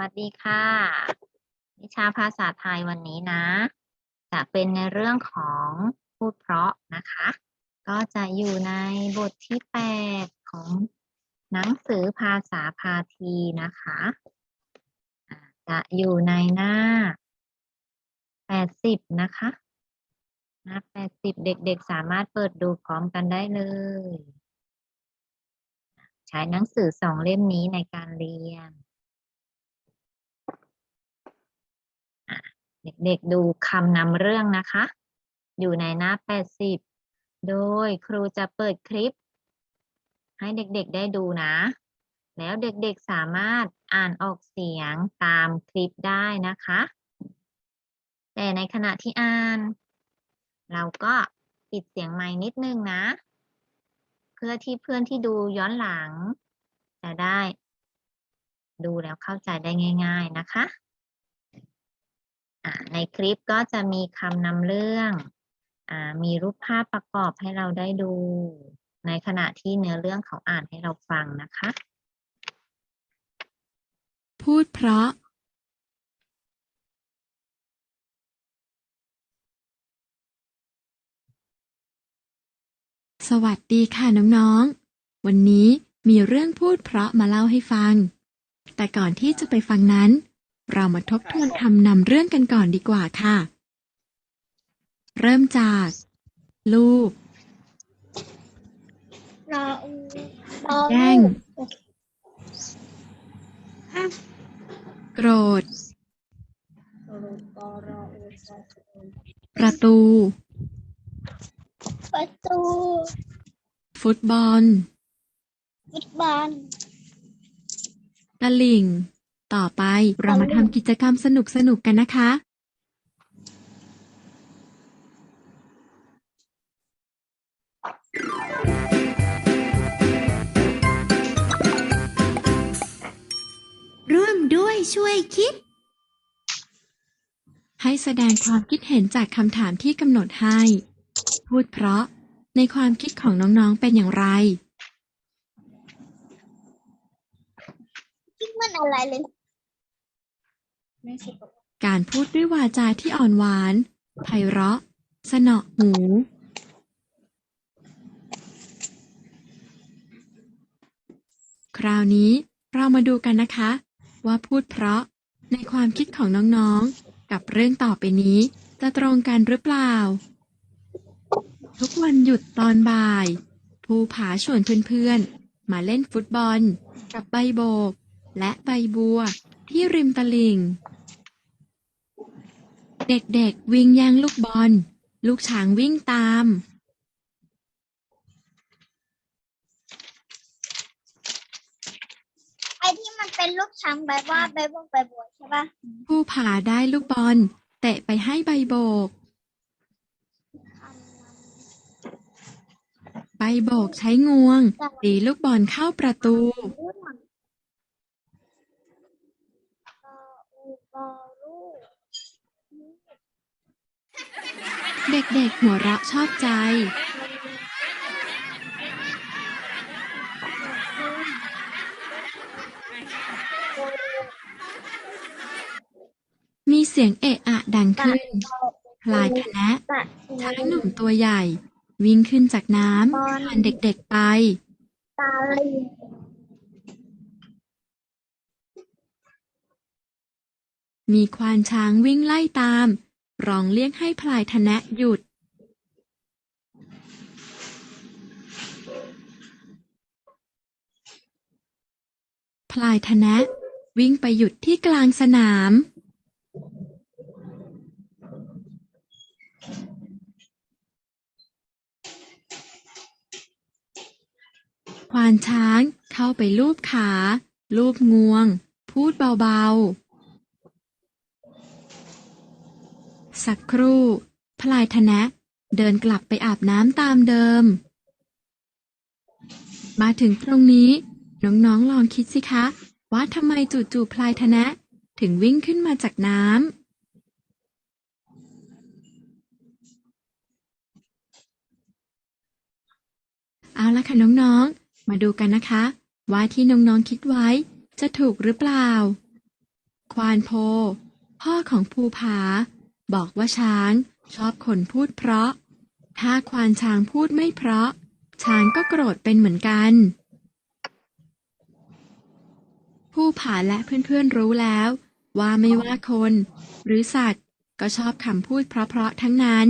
วัสดีค่ะ วิชาภาษาไทยวันนี้นะ จะเป็นในเรื่องของพูดเพราะนะคะ ก็จะอยู่ในบทที่แปดของหนังสือภาษาพาทีนะคะจะอยู่ในหน้าแปดสิบนะคะหน้าแปดสิบเด็กๆ สามารถเปิดดูพร้อมกันได้เลย ใช้หนังสือสองเล่มนี้ในการเรียน อะ เด็กๆดูคำนำเรื่องนะคะ อยู่ในหน้า 80 โดยครูจะเปิดคลิป ให้เด็กๆได้ดูนะ แล้วเด็กๆสามารถอ่านออกเสียงตามคลิปได้นะคะ แต่ในขณะที่อ่าน เราก็ปิดเสียงไมค์นิดนึงนะ เพื่อที่เพื่อนที่ดูย้อนหลัง จะได้ ดูแล้วเข้าใจได้ง่าย ๆนะคะ ในคลิปก็จะมีคำนำเรื่องอมีรูปภาพประกอบให้เราได้ดู ในขณะที่เนื้อเรื่องเขาอ่านให้เราฟังนะคะ พูดเพราะ สวัสดีค่ะน้องๆ วันนี้มีเรื่องพูดเพราะมาเล่าให้ฟัง แต่ก่อนที่จะไปฟังนั้น เรามาทบทวนคำนำเรื่องกันก่อนดีกว่าค่ะ เริ่มจาก ลูกรออูรอแย่งโกรธกอรออูประตู ประตู ฟุตบอล ฟุตบอลตะลิ่ง ต่อไปเรามาทำกิจกรรมสนุกๆกันนะคะ ร่วมด้วยช่วยคิด ให้แสดงความคิดเห็นจากคำถามที่กำหนดให้ พูดเพราะในความคิดของน้องๆเป็นอย่างไร คิดมันอะไรเลย การพูดด้วยวาจาที่อ่อนหวานไพเราะ สนอหู คราวนี้เรามาดูกันนะคะ ว่าพูดเพราะในความคิดของน้องๆ กับเรื่องต่อไปนี้ จะตรงกันหรือเปล่า ทุกวันหยุดตอนบ่าย ภูผาชวนเพื่อนๆ มาเล่นฟุตบอล กับใบโบก และใบบัวที่ริมตลิ่ง เด็กๆ วิ่งแย่งลูกบอล ลูกช้างวิ่งตาม ไอ้ที่มันเป็นลูกช้างแบบว่าใบบัวใบบัวใช่ปะผู้ผาได้ลูกบอล เตะไปให้ใบโบก ใบโบกใช้งวง ตีลูกบอลเข้าประตู เรื่องรออูรอลู เด็กๆหัวเราะชอบใจ มีเสียงเอะอะดังขึ้น พลายคณะช้างหนุ่มตัวใหญ่ วิ่งขึ้นจากน้ำผ่านเด็กๆไป มีควานช้างวิ่งไล่ตาม ร้องเรียกให้พลายทะแนะหยุด พลายทะแนะ วิ่งไปหยุดที่กลางสนาม ควานช้างเข้าไปลูบขา ลูบงวง พูดเบาๆ สักครู่ พลายทะแนะ เดินกลับไปอาบน้ำตามเดิม มาถึงตรงนี้ น้องๆลองคิดสิคะ ว่าทำไมจู่ๆพลายทะแนะ ถึงวิ่งขึ้นมาจากน้ำเอาละค่ะน้องๆ มาดูกันนะคะ ว่าที่น้องๆคิดไว้จะถูกหรือเปล่า ควานโพ พ่อของภูผา บอกว่าช้าง ชอบคนพูดเพราะ ถ้าควานช้างพูดไม่เพราะ ช้างก็โกรธเป็นเหมือนกันภูผาและเพื่อนๆรู้แล้ว ว่าไม่ว่าคน หรือสัตว์ก็ชอบคำพูดเพราะๆทั้งนั้น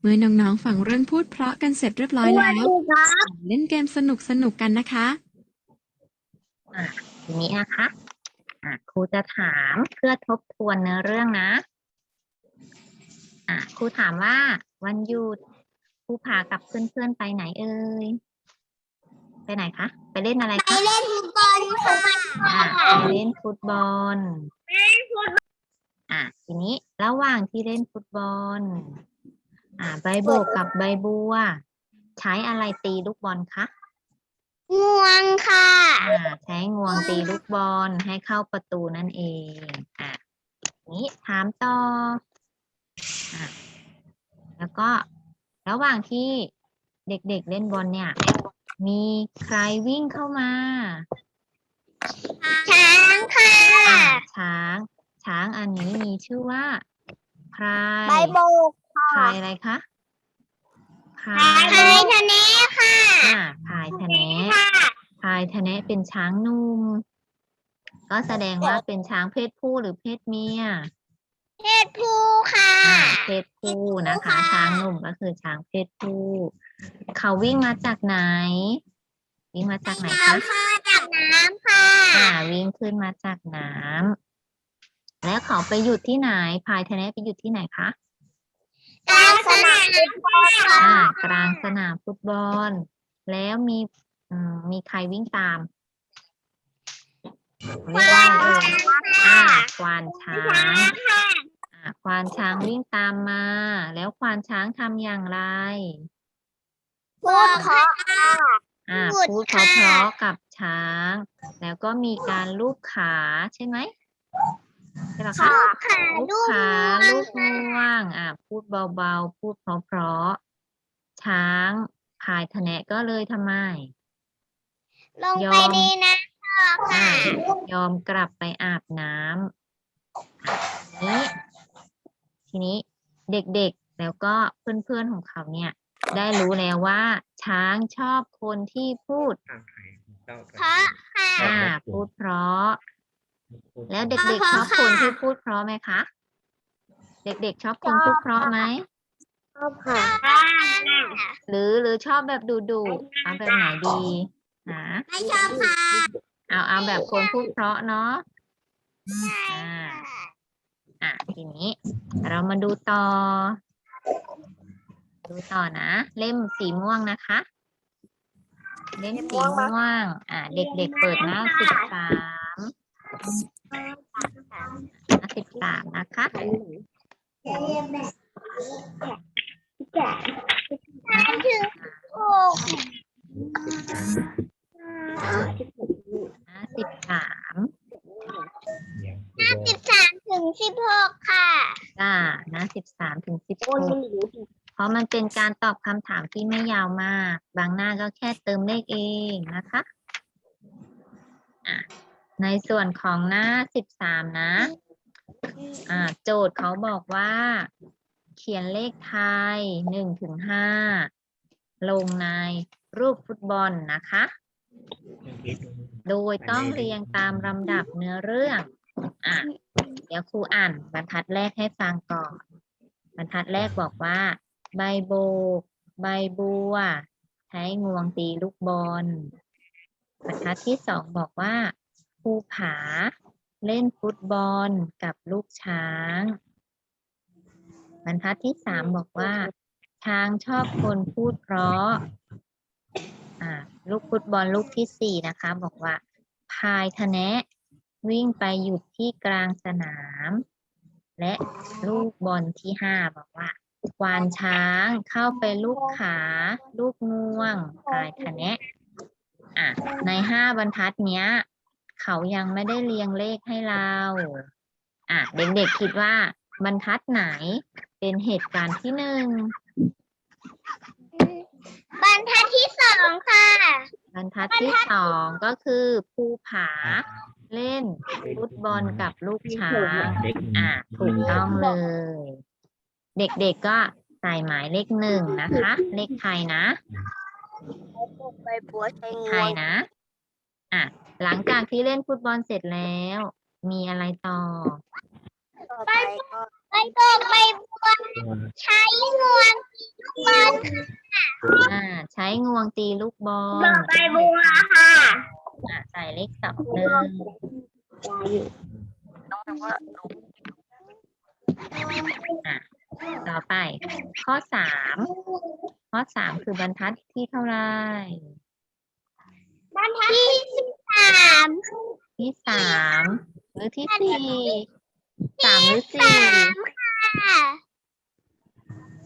เมื่อน้องๆฟังเรื่องพูดเพราะกันเสร็จเรียบร้อยแล้วเล่นเกมสนุกๆกันนะคะอะทีนี้นะคะอะครูจะถามเพื่อทบทวนเนื้อเรื่องนะ อะครูถามว่าวันหยุดครูพากับเพื่อนๆไปไหนเอ่ย ไปไหนคะ ไปเล่นอะไรไปคะเล่นฟุตบอลค่ะอะไปเล่นฟุตบอล อะทีนี้ระหว่างที่เล่นฟุตบอล อะใบโบกกับใบบัว ใช้อะไรตีลูกบอลคะงวงค่ะ อ่าใช้งวงตีลูกบอลให้เข้าประตูนั่นเอง อะนี้ถามต่ออะ แล้วก็ระหว่างที่เด็กๆเล่นบอลเนี่ย มีใครวิ่งเข้ามา ช้างค่ะอ่าช้าง ช้างอันนี้มีชื่อว่าพรายใบโบกพรายอะไรคะพราไทยยทะเนค่ะอ่าพรายทะเนะค่ะพรายทะเนะเป็นช้างหนุ่มก็แสดงว่าเป็นช้างเพศผู้หรือเพศเมีย เพศผู้ค่ะ อ่าเพศผู้นะคะช้างหนุ่มก็คือช้างเพศผู้เขาวิ่งมาจากไหน วิ่งมาจากไหนคะน้ำค่ะจากน้ำค่ะอ่าวิ่งขึ้นมาจากน้ำแล้วเขาไปหยุดที่ไหนพายทะเนะไปหยุดที่ไหนคะกลางสนามฟุตบอลค่ะอ่ากลางสนามฟุตบอล แล้วมีอืมมีใครวิ่งตามเรียกว่าอะไรเอ่ยอ่าควานช้างอ่า ควานช้างวิ่งตามมา แล้วควานช้างทำอย่างไร พูดเพราะค่ะอ่าพูดพูดเพค่ะ ราะๆกับช้าง แล้วก็มีการลูบขาใช่ไหมใช่ปะคะค่ะค่ะลูลูกกขามืลูอกง่วงอ่าพูดเบาๆ พูดเพราะๆช้างพายทะแนะก็เลยทำไม ลงยไปอมในน้ำค่ะอ่ายอมกลับไปอาบน้ำอะทีนี้ ทีนี้เด็กๆแล้วก็เพื่อนๆของเขาเนี่ย ได้รู้แล้วว่า ช้างชอบคนที่พูดเพราะค่ะอ่าพูดเพราะ แล้วเด็กๆชอบคนที่พูดเพราะไหมคะ เด็กๆชอบคนพูดเพราะไหม ชอบค่ะหรือหรือชอบแบบดุดุๆเอาแบบไหนดีนะไม่ชอบค่ะเอาเอาแบบคนพูดเพราะเนาะอ่า อะทีนี้เรามาดูต่อ ดูต่อนะ เล่มสีม่วงนะคะ เล่มสีม่วง อ่าเด็กๆเปิดหน้าสิบสามหน้าสิบสามนะคะถึงหกหน้าสิบสาม สิบสามถึงสิบหกค่ะจ้าหน้าสิบสามถึงสิบหกเพราะมันเป็นการตอบคำถามที่ไม่ยาวมาก บางหน้าก็แค่เติมเลขเองนะคะอะในส่วนของหน้าสิบสามนะอ่าโจทย์เขาบอกว่า เขียนเลขไทยหนึ่งถึงห้าลงในรูปฟุตบอลนะคะ โดยต้องเรียงตามลำดับเนื้อเรื่อง อะ เดี๋ยวครูอ่านบรรทัดแรกให้ฟังก่อน บรรทัดแรกบอกว่า ใบโบก ใบบัว ใช้งวงตีลูกบอล บรรทัดที่สองบอกว่าภูผา เล่นฟุตบอลกับลูกช้าง บรรทัดที่สามบอกว่า ช้างชอบคนพูดเพราะ อ่าลูกฟุตบอลลูกที่สี่นะคะ บอกว่า พายทะแนะ วิ่งไปหยุดที่กลางสนาม และลูกบอลที่ห้าบอกว่าควานช้างเข้าไปลูกขา ลูกง่วงพายทะแนะอะในห้าบรรทัดเนี้ย เขายังไม่ได้เรียงเลขให้เราอะเด็กๆคิดว่า บรรทัดไหนเป็นเหตุการณ์ที่หนึ่ง บรรทัดที่สองค่ะ บรรทัดที่สองก็คือภูผา เล่นฟุตบอลกับลูกช้างอะถูกต้องเลย เด็กๆก็ใส่หมายเลขหนึ่งนะคะ เลขไทยนะใบบัวใช้ไทยนะอะหลังจากที่เล่นฟุตบอลเสร็จแล้ว มีอะไรต่อใบใบตกใบบัวใช้งวง บอลอ่าใช้งวงตีลูกบอลใบบัวค่ะอะใส่เลขสองหนึ่งอะต่อไป ข้อสามข้อสามคือบรรทัดที่เท่าไหรบรรทัดที่สิบสามที่สามหรือที่สี่สามหรือสาสี่มค่ะ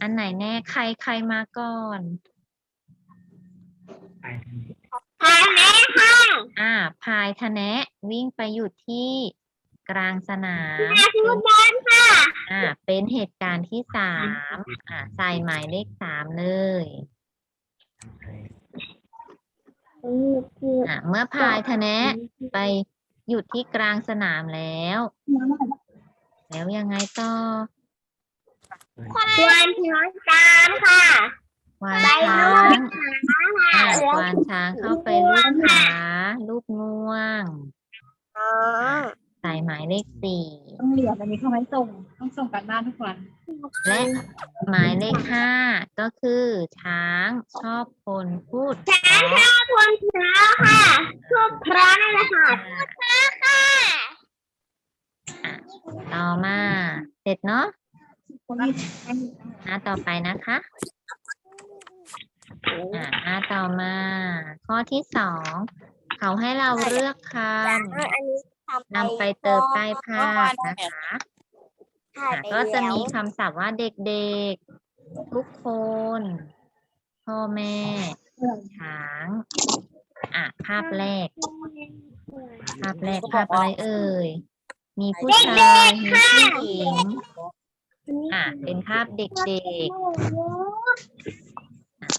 อันไหนแน่ใครใครมาก่อนทางแม่ค่ะอ่า พายทะแนะวิ่งไปอยู่ที่กลางสนามฟุตบอลค่ะอ่า เป็นเหตุการณ์ที่สามอ่า ใส่หมายเลขสามเลย อ่า เมื่อพายทะแนะไปหยุดที่กลางสนามแล้ว แล้วยังไงต่อ ควานช้างตามค่ะควานไปช้าลูกงค่ะอ่าควานช้างเข้าไปลูกขาลูกง่วงอ๋อใส่หมายเลขสี่ต้องเหลืออันนี้เขาไม่ส่งต้องส่งกันบ้านทุกวัน และหมายเลขห้าก็คือ ช้างชอบคนพูด ช้างชอบคนเพราะค่ะชอบเพราะนั่นแหละค่ะเพราะค่ะ ต่อมา เสร็จเนาะ หน้าต่อไปนะคะอ่าหน้าต่อมา ข้อที่สองเขาให้เราเลือกคอันนี้ทำำนำไปเติมใต้ภาพนะคะถ่ายอะไปก็จะแล้วมีคำศัพท์ว่าเด็กๆ ทุกคน พ่อแม่ช้างอะภาพแรก ภาพแรกภาพอะไรเอ่ย มีผู้ชายมีผู้หญิง อะเป็นภาพเด็กๆ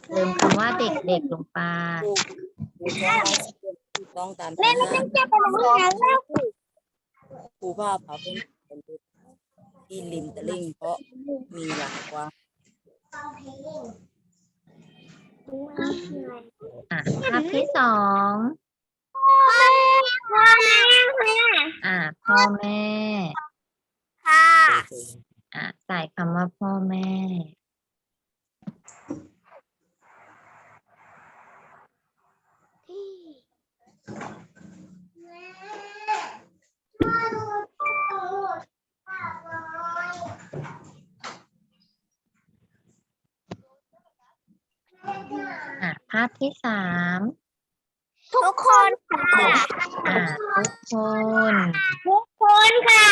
เติมคำว่าเด็กๆลงไปถูกต้องตามแม่ไม่ต้องจับไปไหนแล้วครูภาพเขาเป็นเป็นที่ริมตะลิ่งเพราะมีหลักกว่าอะภาพที่สองพ่อแม่ค่ะอะพ่อแม่ ค่ะ อะใส่คำว่าพ่อแม่ อะ ภาพที่สามทุกคนค่ะอะทุกคน ทุกคนค่ะ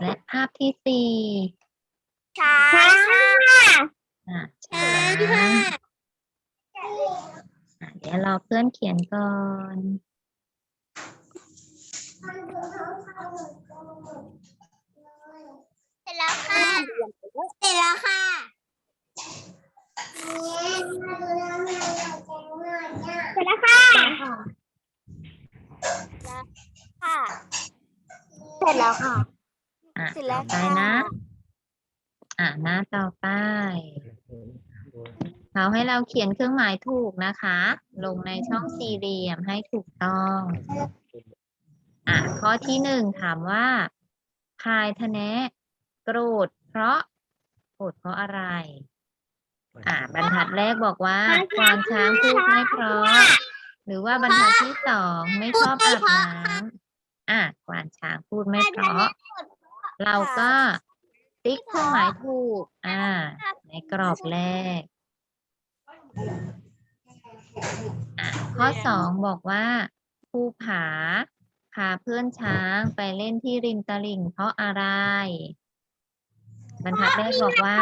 และ ภาพที่สี่ช้างค่ะอะช้างอะเดี๋ยวรอเพื่อนเขียนก่อนเสร็จแล้วค่ะ เสร็จแล้วค่ะเสร็จแล้วค่ะค่ะเสร็จแล้วค่ะ อะเสร็จแล้ต่อวไปค่ะ นะ อะหน้าต่อไป เขาให้เราเขียนเครื่องหมายถูกนะคะ ลงในช่องสี่เหลี่ยมให้ถูกต้อง อะข้อที่หนึ่งถามว่าพายทะแนะโกรธเพราะโกรธเพราะอะไร อะบรรทัดแรกบอกว่าควานช้างพูดไม่เพราะ หรือว่าบรรทัดที่สองไม่ชอบอาบน้ำอะควานช้างพูดไม่เพราะ เราก็ติ๊กเครื่องหมายถูก อ่า ในกรอบแรกอะข้อสองบอกว่าภูผาพาเพื่อนช้างไปเล่นที่ริมตลิ่งเพราะอะไร บรรทัดแรกบอกว่า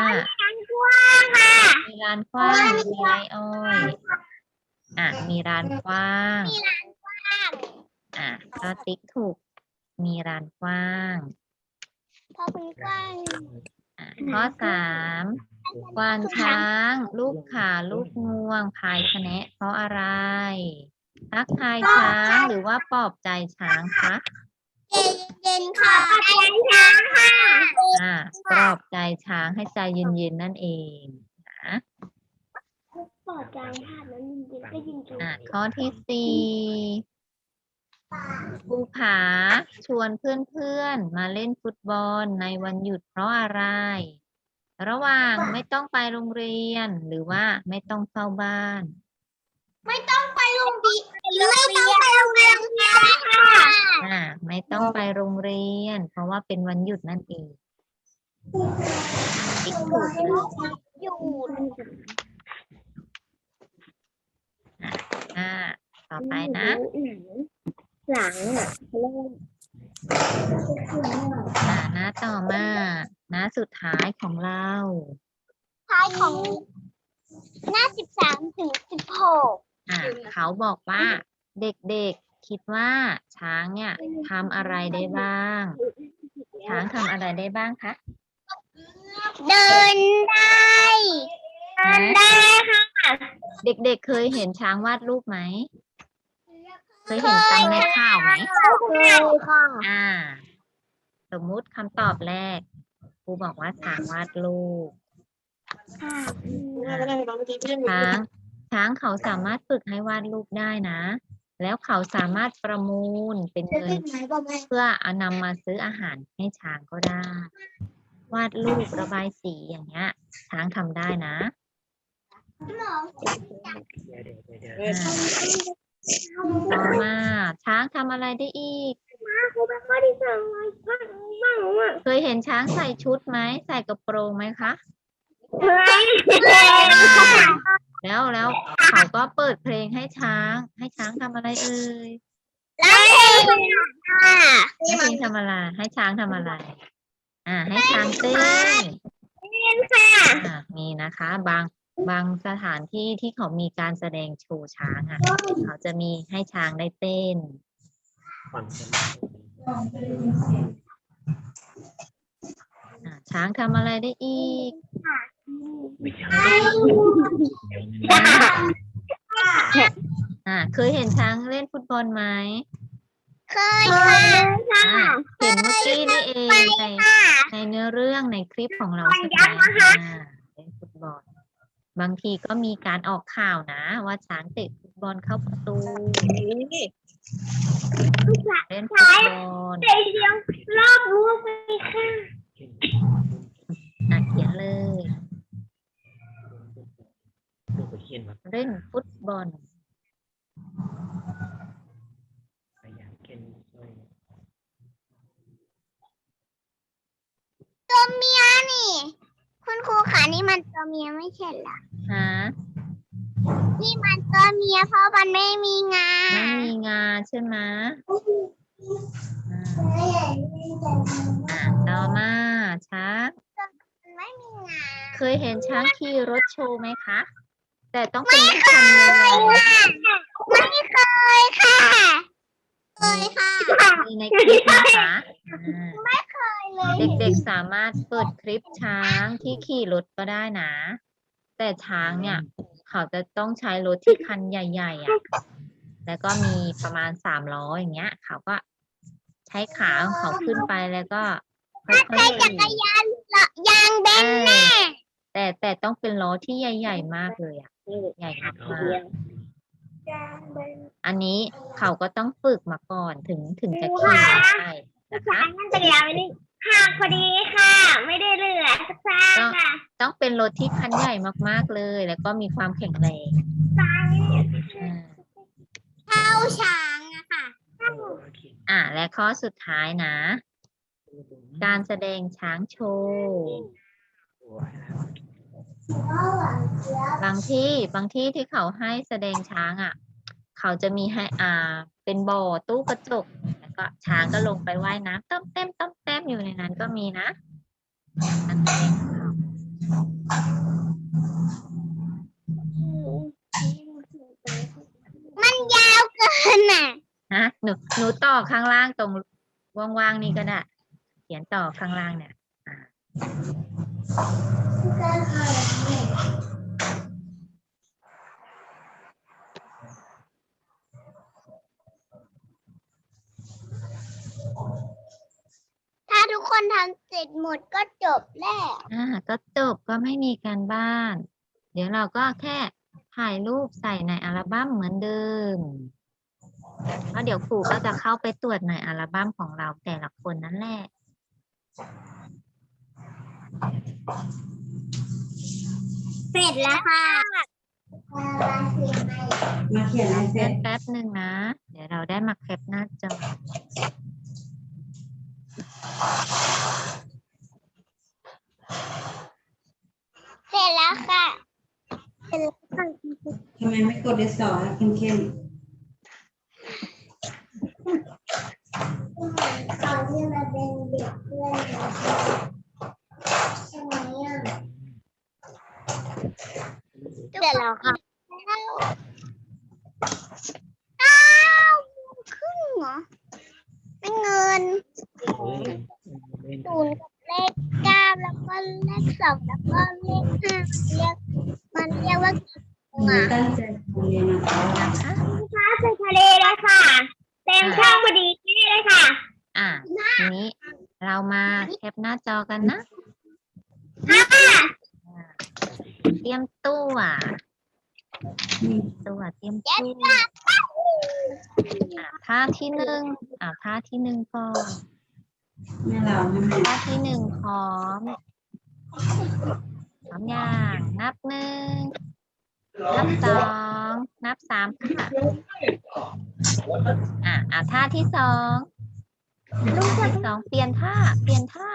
มีร้านกว้างมีไรอ้อยอะมีร้านกว้างอะก็ติ๊กถูก มีร้านกว้าง พอคุณกว้างอะข้อสามควานช้าง ลูกขาลูกงวงพายคะแนะเพราะอะไร ทักทายช้างหรือว่าปลอบใจช้างคะเย็นๆค่ะใจช้างค่ะอ่าปลอบใจช้างให้ใจเย็นๆนั่นเองนะปอดใจค่ะแล้วยินดีก็ยินดีอ่าข้อที่สี่ ภูผาชวนเพื่อนๆ มาเล่นฟุตบอลในวันหยุดเพราะอะไร ระหว่างไม่ต้องไปโรงเรียนหรือว่าไม่ต้องเฝ้าบ้าน ไม่ต้องไปโรงเรียนไม่ต้องไปโรงเรียนค่ะอ่าไม่ต้องไปโรงเรียน เพราะว่าเป็นวันหยุดนั่นเองติ๊กถูกเลยอยู่อ่าต่อไปนะ หลังอะอ่าหน้าต่อมาหน้าสุดท้ายของเรา ท้ายของหน้าสิบสามถึงสิบหก อ่าเขาบอกว่าเด็กๆคิดว่าช้างเนี่ยทำอะไรได้บ้าง ช้างทำอะไรได้บ้างคะเดินได้เดินได้ค่ะ เด็กๆเคยเห็นช้างวาดรูปไหม เคยเห็นตามในข่าวไหมเคยค่ะอ่า สมมุติคำตอบแรกครูบอกว่าช้างวาดรูปช้างช้างเขาสามารถฝึกให้วาดรูปได้นะ แล้วเขาสามารถประมูลเป็นเงินเพื่อเอานำมาซื้ออาหารให้ช้างก็ได้ วาดรูประบายสีอย่างเงี้ย ช้างทำได้นะ อ่าต่อมาช้างทำอะไรได้อีก เคยเห็นช้างใส่ชุดไหม ใส่กระโปรงไหมคะ แล้วแล้วเขาก็เปิดเพลงให้ช้าง ให้ช้างทำอะไรเอ่ยแล้วเองค่ะให้เพลงทำอะไร ให้ช้างทำอะไร อ่า ให้ช้างเต้นค่ะอ่ามีนะคะ บาง บางสถานที่ที่เขามีการแสดงโชว์ช้างอะ เขาจะมีให้ช้างได้เต้น อ่าช้างทำอะไรได้อีก อ่าเคยเห็นช้างเล่นฟุตบอลไหมเคยค่ะอ่าเห็นเมื่อกี้นี่เองในในเนื้อเรื่องในคลิปของเราใช่ไหมอ่าเล่นฟุตบอล บางทีก็มีการออกข่าวนะ ว่าช้างเตะฟุตบอลเข้าประตูเล่นฟุตบอลเดียวรอบรู้ไปค่ะอะเขียนเลยเล่นฟุตบอลตัวเมียนี่ คุณครูขานี่มันตัวเมียไม่ใช่เหรอฮะนี่มันตัวเมียเพราะมันไม่มีงาไม่มีงาใช่ไหมอ่าอะต่อมาช้างมันไม่มีงาเคยเห็นช้างขี่รถโชว์ไหมคะ แต่ต้องเป็นรถคันใหญ่ๆไม่เคยค่ะ เคยค่ะมีในคลิปนะคะอ่าไม่เคยเลยเด็กๆสามารถเปิดคลิปช้างที่ขี่รถก็ได้นะ แต่ช้างเนี่ย เขาจะต้องใช้รถที่คันใหญ่ๆอะแล้วก็มีประมาณสามล้ออย่างเงี้ย เขาก็ใช้ขาของเขาขึ้นไปแล้วก็ค่อยใช้ๆจัขี่กรยานละยางเบเอนอแน่แต่แต่ต้องเป็นล้อที่ใหญ่ ๆ มากเลยอะ ใหญ่มากๆ อันนี้เขาก็ต้องฝึกมาก่อนถึงถึงจะขี่ได้นะคะนั่นจักรยานไปนี่ห่างพอดีค่ะ ไม่ได้เหลือสักซ่าค่ะ ต้องเป็นรถที่คันใหญ่มากๆเลย แล้วก็มีความแข็งแรงอ่าเข้าช้างอะค่ะอะและข้อสุดท้ายนะ การแสดงช้างโชว์ บางที่บางที่ที่เขาให้แสดงช้างอะ เขาจะมีให้อ่า เป็นบ่อตู้กระจกแล้วก็ช้างก็ลงไปว่ายน้ำต้มเต้มต้มเต้มอยู่ในนั้นก็มีนะการแสดงของเขามันยาวเกินอะฮะหนูหนูต่อข้างล่างตรงว่างๆนี่ก็ได้เขียนต่อข้างล่างเนี่ยอ่า ถ้าทุกคนทำเสร็จหมดก็จบแล้ว อ่าก็จบก็ไม่มีการบ้าน เดี๋ยวเราก็แค่ถ่ายรูปใส่ในอัลบั้มเหมือนเดิมแล้วเดี๋ยวครูก็จะเข้าไปตรวจในอัลบั้มของเราแต่ละคนนั่นแหละ เสร็จแล้วค่ะมาเขียนให้เสร็เล่จนแป๊บหนึ่งนะ เดี๋ยวเราได้มาแคปหน้าจอเสร็จแล้วค่ะเสร็จแล้วค่ะทำไมไม่กดดิสอให้เข้มเข้มตอนที่มาเป็นเด็กเพื่อน เราใช่ไหมอะเสร็จแล้วค่ะอ้าวครึ่งเหรอไม่เงินศูนย์กับเลขเก้าแล้วก็เลขสองแล้วก็เลขห้าเรียกมันเรียกว่ากี่ๆหนูตั้งใจเรียนนะคะนะคะฟ้าสู่ทะเลเลยค่ะเต็มช่องพอดีนี่เลยค่ะ อะทีนี้เรามาแคปหน้าจอกันนะ เตรียมตัวตัวเตรียมตัวอะท่าที่หนึ่งอะท่าที่หนึ่งก่อนแม่เราให้แม่ท่าที่หนึ่งพร้อมพร้อมอย่างนับหนึ่งนับสองนับสามค่ะอะอะท่าที่สองท่าที่สองเปลี่ยนท่าเปลี่ยนท่า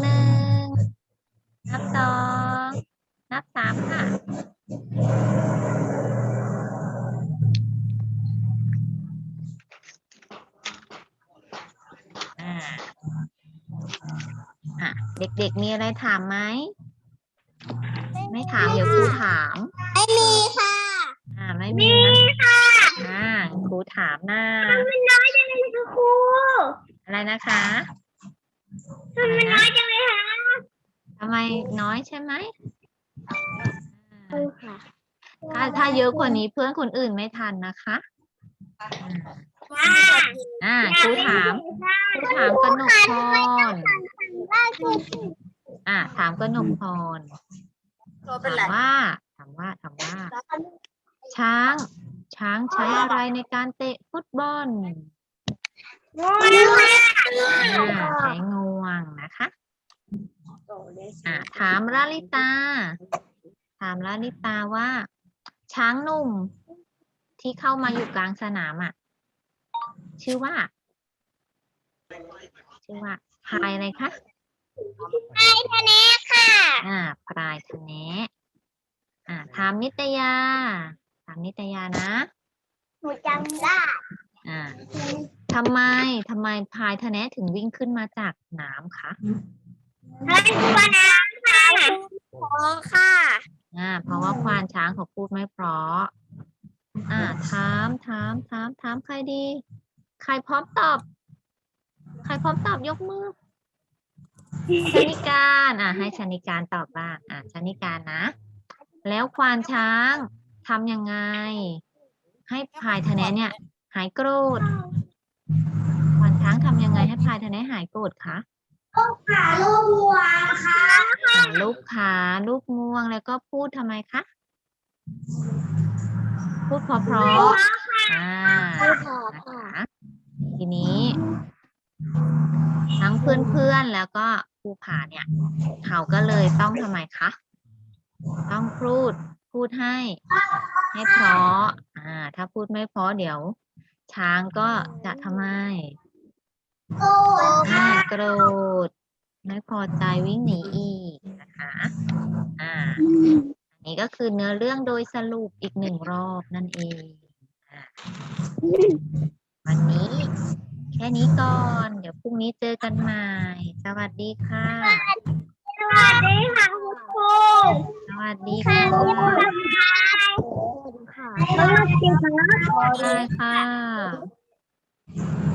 หนึ่งนับสองนับสามค่ะอ่าอะเด็กๆ มีอะไรถามไหม ไม่ถาม เดี๋ยวครูถาม ไม่มีค่ะ อ่า ไม่มีนะอ่า ครูถามหน้ามันน้อยจังเลยค่ะครู อะไรนะคะ ทำไมมันน้อยจังเลยคะทำไมน้อยใช่ไหมครูค่ะถ้าถ้าเยอะกว่านี้เพื่อนคนอื่นไม่ทันนะคะอ่าอ่าครูถามครูถามกนกพรว่าคืออ่าถามกนกพรตัวเป็นถามไรว่าถามว่าถามว่า ช้าง ช้างใช้อะไรในการเตะฟุตบอล งูนะคะอ่าใช้งวงนะคะอ่าถามลาลิตา ถามลาลิตาว่า ช้างหนุ่มที่เข้ามาอยู่กลางสนามอะ ชื่อว่า ชื่อว่าพายอะไรคะไอ้ทะเนค่ะ อ่าพลายคะแนะอ่าถามนิตยา ถามนิตยานะหนูจำได้อ่า ทำไมทำไมพายทะแนะถึงวิ่งขึ้นมาจากน้ำคะให้ตัวน้ำค่ะขอค่ะอ่าเพราะว่าควานช้างเขาพูดไม่เพราะ อ่าถามถามถามถามใครดี ใครพร้อมตอบ ใครพร้อมตอบยกมือชนิการอ่าให้ชนิการตอบบ้างอ่าชนิการนะ แล้วควานช้างทำยังไง ให้พายทะแนะเนี่ย หายโกรธ ควานช้างทำยังไงให้พายทะแนะหายโกรธคะค่ะลูกวัวค่ะอ่าลูกขาลูกงวงแล้วก็พูดทำไมคะ พูดเพราะๆอ่านะคะทีนี้ ทั้งเพื่อนๆแล้วก็ครูผาเนี่ย เขาก็เลยต้องทำไมคะ ต้องพูดพูดให้ ให้เพราะ อ่า ถ้าพูดไม่เพราะเดี๋ยว ช้างก็จะทำไมโอ้อ่าโกรธไม่พอใจวิ่งหนีอีกนะคะอ่าอันนี้ก็คือเนื้อเรื่องโดยสรุปอีกหนึ่งรอบนั่นเองอ่าวันนี้ แค่นี้ก่อน เดี๋ยวพรุ่งนี้เจอกันใหม่ สวัสดีค่ะ สวัสดีค่ะคุณครูสวัสดีค่ะ ค่ะบ๊ายบายค่ะสวัสดีค่ะ ได้ค่ะอ